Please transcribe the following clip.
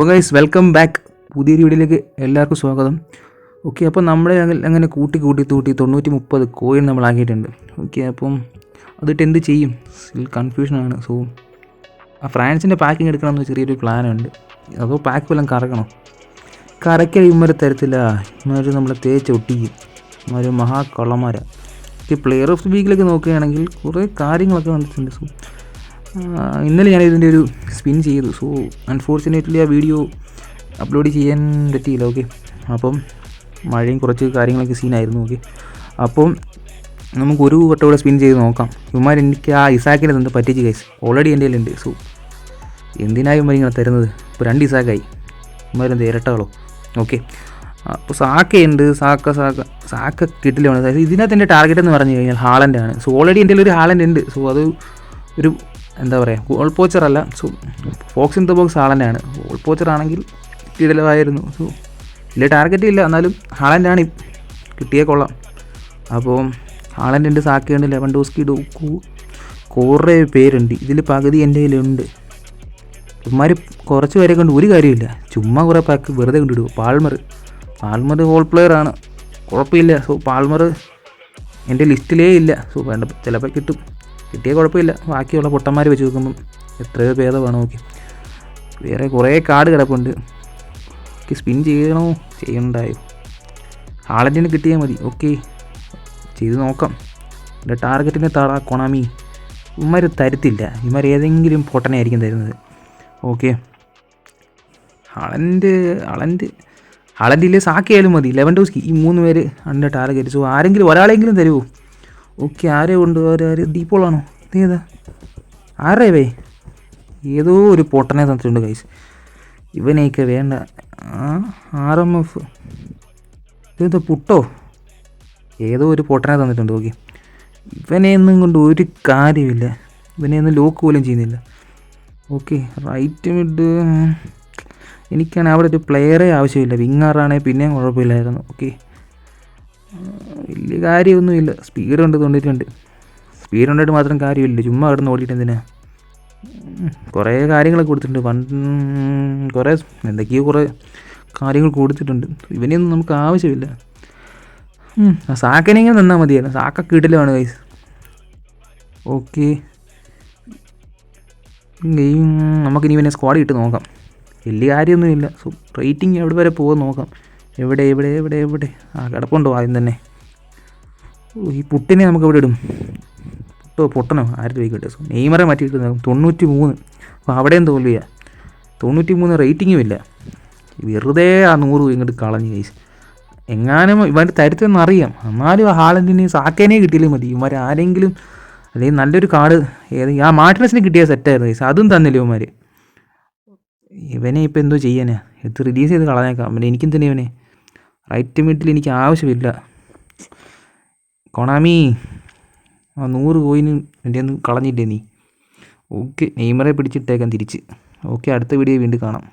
അപ്പോൾ guys welcome back പുതിയൊരു വീഡിയോയിലേക്ക് എല്ലാവർക്കും സ്വാഗതം. ഓക്കെ അപ്പോൾ നമ്മളെ അങ്ങനെ കൂട്ടി കൂട്ടി തൂട്ടി തൊണ്ണൂറ്റി മുപ്പത് കോയിൻ നമ്മളാക്കിയിട്ടുണ്ട് ഓക്കെ അപ്പം അതിട്ട് എന്ത് ചെയ്യും? കൺഫ്യൂഷനാണ് സോ ആ ഫ്രാൻസിന്റെ പാക്കിംഗ് എടുക്കണമെന്ന് ചെറിയൊരു പ്ലാനുണ്ട് അതോ പാക്ക് വല്ലതും കറക്കണം? കറയ്ക്കാൻ ഇമ്മരെ തരത്തില്ല. ഇമ്മര് നമ്മളെ തേച്ച് ഒട്ടിക്കും. ഇമാര് മഹാ ഈ പ്ലെയർ ഓഫ് ദി വീക്കിലൊക്കെ നോക്കുകയാണെങ്കിൽ കുറേ കാര്യങ്ങളൊക്കെ വന്നിട്ടുണ്ട് സോ ഇന്നലെ ഞാൻ ഇതിന്റെ ഒരു സ്പിൻ ചെയ്തു. സോ അൺഫോർച്ചുനേറ്റ്ലി ആ വീഡിയോ അപ്ലോഡ് ചെയ്യാൻ പറ്റിയില്ല ഓക്കെ അപ്പം മഴയും കുറച്ച് കാര്യങ്ങളൊക്കെ സീനായിരുന്നു ഓക്കെ അപ്പം നമുക്കൊരു വട്ടം കൂടെ സ്പിൻ ചെയ്ത് നോക്കാം. ഇവന്മാർ എനിക്ക് ആ ഇസാക്കിനെ തന്നെ പറ്റിച്ച് കൈസ് ഓൾറെഡി എന്റെ കയ്യിലുണ്ട്. സോ എന്തിനായി ഇവന്മാർ ഇങ്ങനെ തരുന്നത്? ഇപ്പോൾ രണ്ട് ഇസാക്കായി. ഇവന്മാരെന്ത് ഇരട്ടകളോ? ഓക്കെ അപ്പോൾ സാക്കയുണ്ട്. Saka Saka. സാക്ക കിട്ടില്ല. അതായത് ഇതിനകത്ത് എന്റെ ടാർഗറ്റ് എന്ന് പറഞ്ഞു കഴിഞ്ഞാൽ ഹാളന്റാണ്. സോ ഓൾറെഡി എന്റെ ഒരു ഹാളന്റ് ഉണ്ട്. സോ അത് ഒരു എന്താ പറയുക ഗോൾ പോച്ചർ അല്ല so fox in the box ഹാളന്റാണ് goal poacher ആണെങ്കിൽ കിട്ടിയതിലായിരുന്നു സോ വലിയ ടാർഗറ്റ് ഇല്ല എന്നാലും ഹാളന്റാണ് കിട്ടിയേ കൊള്ളാം. അപ്പോൾ ഹാളന്റ് ഉണ്ട് സാക്കിയുണ്ട് ലെവൻ ഡോസ്കി ഡോക്കു കുറേ പേരുണ്ട്. ഇതിൽ പകുതി എന്റെ കയ്യിലുണ്ട്. ഇവന്മാർ കുറച്ച് പേരെ കൊണ്ട് ഒരു കാര്യമില്ല ചുമ്മാ കുറേ പാക്ക് വെറുതെ കൊണ്ടിടുക പാൽമർ പാൽമർ ഹോൾ പ്ലെയർ ആണ്. കുഴപ്പമില്ല. സോ പാൽമർ എന്റെ ലിസ്റ്റിലേ ഇല്ല. സോ വേണ്ട ചിലപ്പോൾ കിട്ടും. കിട്ടിയ കുഴപ്പമില്ല. ബാക്കിയുള്ള പൊട്ടന്മാർ വെച്ച് നോക്കുമ്പം എത്രയോ ഭേദമാണ് നോക്കി. വേറെ കുറേ കാർഡ് കിടപ്പുണ്ട്. ഓക്കെ സ്പിൻ ചെയ്യണോ? ചെയ്യണ്ടായോ? ഹാളന്റിന് കിട്ടിയാൽ മതി. ഓക്കെ. ചെയ്ത് നോക്കാം. എന്റെ ടാർഗറ്റിന്റെ താടാ കൊണാമി ഇവന്മാർ തരത്തില്ല. ഇവന്മാർ ഏതെങ്കിലും പൊട്ടനെ ആയിരിക്കും തരുന്നത്. ഓക്കെ. അളന്റ് അളന്റ് അളന്റെ ഇല്ലേ സാക്കിയാലും മതി. ലെവൻ ഡോസ്കി ഈ മൂന്ന് പേര് അണ്ട ടാർഗറ്റ്. സോ ആരെങ്കിലും ഒരാളെങ്കിലും തരുമോ ഓക്കെ ആരെ കൊണ്ട് ആര്? ദീപോളാണോ? ഇതേതാ ആരേ വേ ഏതോ ഒരു പൊട്ടനെ തന്നിട്ടുണ്ട് കൈസ് ഇവനെയൊക്കെ വേണ്ട. ആർ എം എഫ് ഇത് പുട്ടോ? ഏതോ ഒരു പൊട്ടനെ തന്നിട്ടുണ്ട് ഓക്കെ ഇവനെയൊന്നും കൊണ്ട് ഒരു കാര്യമില്ല ഇവനെയൊന്നും ലോക്ക് പോലും ചെയ്യുന്നില്ല. ഓക്കെ റൈറ്റ് മിഡ് എനിക്കാണ് അവിടെ ഒരു പ്ലെയറേ ആവശ്യമില്ല. വിങ്ങാറാണെങ്കിൽ പിന്നെയും കുഴപ്പമില്ലായിരുന്നു. ഓക്കെ വലിയ കാര്യമൊന്നുമില്ല. സ്പീഡ് ഉണ്ട് തൊണ്ടിട്ടുണ്ട് സ്പീഡ് ഉണ്ടായിട്ട് മാത്രം കാര്യമില്ല. ചുമ്മാ കിടന്ന് ഓടിയിട്ട് എന്തിനാ? കുറേ കാര്യങ്ങളൊക്കെ കൊടുത്തിട്ടുണ്ട്. പണ്ട് കുറേ എന്തൊക്കെയോ കുറേ കാര്യങ്ങൾ കൊടുത്തിട്ടുണ്ട്. ഇവനെയൊന്നും നമുക്ക് ആവശ്യമില്ല. സാക്കനെങ്കിലും തന്നാൽ മതിയായിരുന്നു. സാക്ക കിടലാണ് കൈസ് ഓക്കെ ഗെയിം നമുക്കിനി ഇവനെ സ്ക്വാഡ് ഇട്ട് നോക്കാം. വലിയ കാര്യമൊന്നുമില്ല. സോ റേറ്റിംഗ് എവിടെ വരെ പോകാൻ നോക്കാം. എവിടെ എവിടെ എവിടെ എവിടെ? ആ കിടപ്പുണ്ടോ ആദ്യം തന്നെ. ഈ പുട്ടിനെ നമുക്ക് ഇവിടെ ഇടും. പുട്ടോ പൊട്ടനോ? ആരും ചോദിക്കട്ടെ സോ നെയ്മറെ മാറ്റിയിട്ട് തൊണ്ണൂറ്റി മൂന്ന് അപ്പോൾ അവിടെയും തോൽവിയാ. തൊണ്ണൂറ്റി മൂന്ന് റേറ്റിങ്ങും ഇല്ല. വെറുതെ ആ നൂറ് ഇങ്ങോട്ട് കളഞ്ഞു കൈസ് എങ്ങാനും ഇവന്റെ തരുത്തെന്ന് അറിയാം. എന്നാലും ആ ഹാളന്റിന് സാക്കേനെ കിട്ടിയാലും മതി. ഇവന്മാർ ആരെങ്കിലും അല്ലെങ്കിൽ നല്ലൊരു കാർഡ് ഏത് ആ മാർട്ടിനസിന് കിട്ടിയ സെറ്റായിരുന്നു കൈസ് അതും തന്നില്ല ഇവന്മാർ ഇവനെ ഇപ്പോൾ എന്തോ ചെയ്യാനാ? ഇത് റിലീസ് ചെയ്ത് കളഞ്ഞേക്കാം. പിന്നെ എനിക്കും തന്നെ ഇവനെ റൈറ്റ് മിഡിൽ എനിക്ക് ആവശ്യമില്ല. കൊണാമി ആ നൂറ് കോയിന് എന്റെ ഒന്ന് കളഞ്ഞില്ലേ നീ? ഓക്കെ നെയ്മറെ പിടിച്ചിട്ടേക്കാം തിരിച്ച്. ഓക്കെ അടുത്ത വീഡിയോ വീണ്ടും കാണാം.